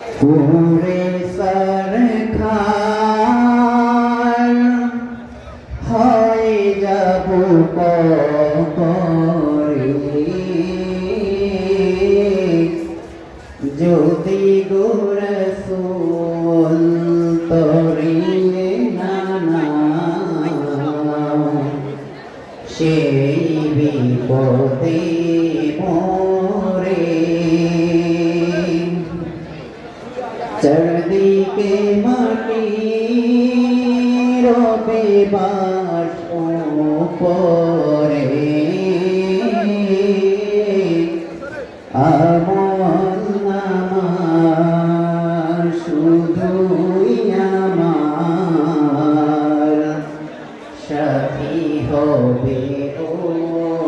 পুরে সরখার যাব করে যদি গোরসুল তরিয়ে নানা সেই বিপদে চারদিকে মাটি রবে বাস পরে আমার শুধুই আমার হবে ওই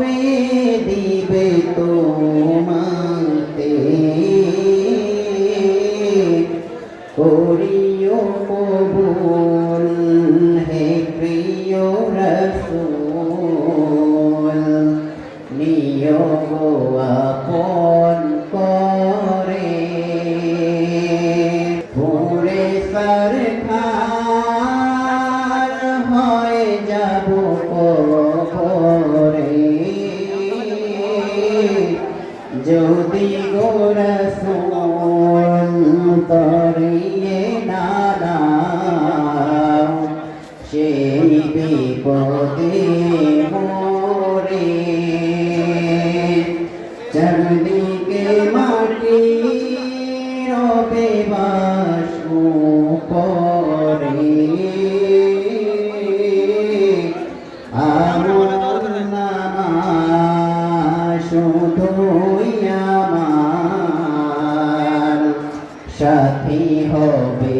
সফে দিবে তোমাতে করিও কবুল হে প্রিয় রসুল নিয়োগ আপন করে। পুরে সরকার হয়ে যাব কবরে যদি গোরা সোন শুধুই আমার সাথী হবে।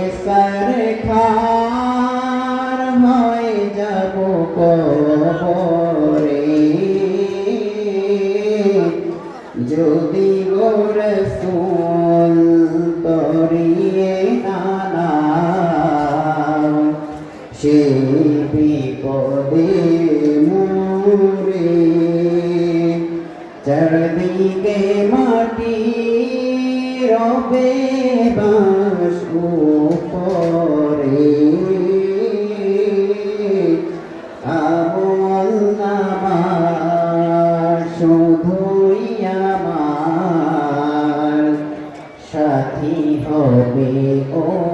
সে বিপদে মোরে চারদিকে মাটি রবে বাস সাথী হবে ও